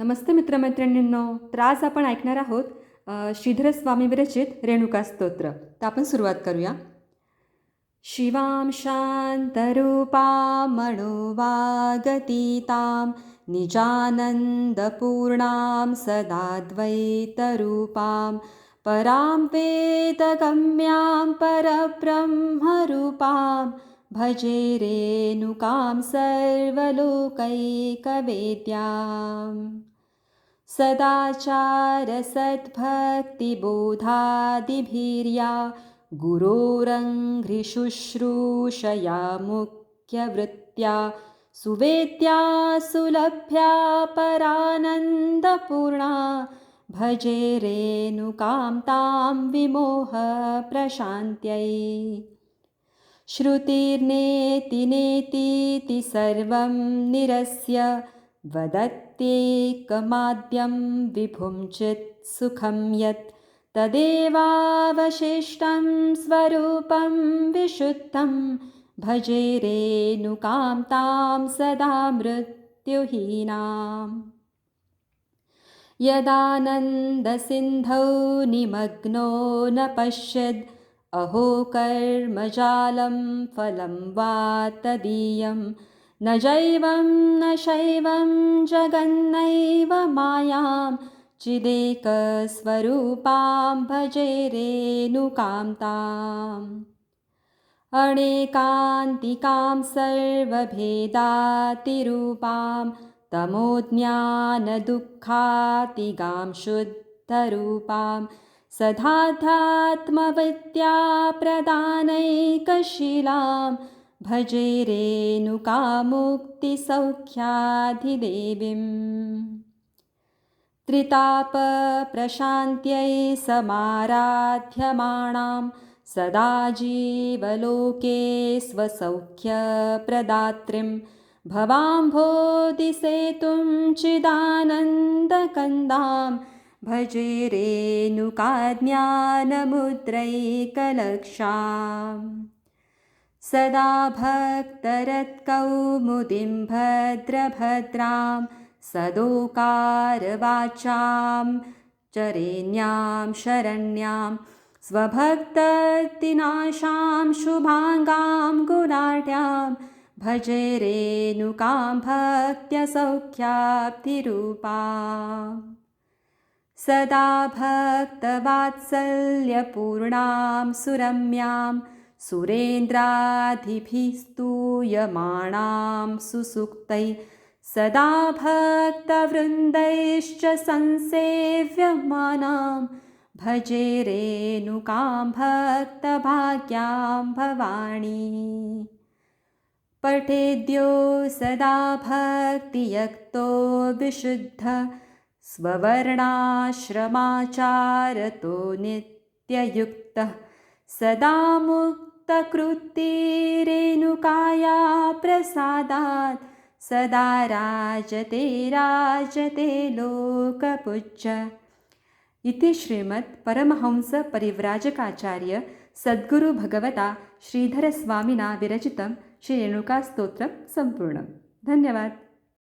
नमस्ते मित्रमैत्रिणींनो. तर आज आपण ऐकणार आहोत श्रीधर स्वामी विरचित रेणुका स्तोत्र. तर आपण सुरुवात करूया. शिवां शान्तरूपां मनोवागतीतां निजानन्दपूर्णां सदाद्वैतरूपां परां वेदगम्यां परब्रह्मरूपां भजे रेणुकां सर्वलोकैकवेद्याम् सदाचारसद्भक्तिबोधादिभिर्या गुरोरङ्घ्रिशुश्रूषया मुख्यवृत्त्या सुवेद्या सुलभ्या परानन्दपूर्णा भजे रेणुकां तां विमोहप्रशान्त्यै श्रुतिर्नेति नेतीति सर्वं निरस्य वदत्येकमाद्यं विभुं चित्सुखं यत् तदेवावशिष्टं स्वरूपं विशुद्धं। भजे रेणुकां तां सदा मृत्युहीनाम्। यदानन्दसिन्धौ निमग्नो न पश्यद् अहो कर्मजालं फलं वा तदीयं न जैवं न शैवं जगन्नैव मायां। चिदेकस्वरूपां भजे रेणुकां ताम् अनेकान्तिकां सर्वभेदातिरूपां तमोज्ञानदुःखातिगां शुद्धरूपां। सधाध्यात्मविद्याप्रदानैकशीलां भजे रेणुकामुक्तिसौख्याधिदेवीम्। त्रितापप्रशान्त्यै समाराध्यमाणां सदा जीवलोके स्वसौख्यप्रदात्रीं भवाम्भोदिसेतुं चिदानन्दकन्दां भजे रेणुकाज्ञानमुद्रैकलक्षाम् सदा भक्तरत्कौमुदीं भद्रभद्रां सदोकारवाचां चरेण्यां शरण्यां स्वभक्ततिनाशां शुभाङ्गां गुणाढ्यां भजे रेणुकां भक्त्यसौख्याब्धिरूपाम्। सदा भक्तवात्सल्यपूर्णां सुरम्यां सुरेन्द्राधिभिः स्तूयमाणां सुसूक्तै सदा भक्तवृन्दैश्च संसेव्यमानां भजे रेणुकां भक्तभाग्यां भवाणी पठेद्यो सदा भक्तियक्तो विशुद्ध स्ववर्णाश्रमाचारतो नित्ययुक्तः सदा तकृती रेणुकाया प्रसादात् सदा राजते राजते लोकपूज्य इति श्रीमद परमहंस परिव्राजकाचार्य सद्गुरु भगवता श्रीधरस्वामिना विरचितं श्री सम्पूर्णं धन्यवादः।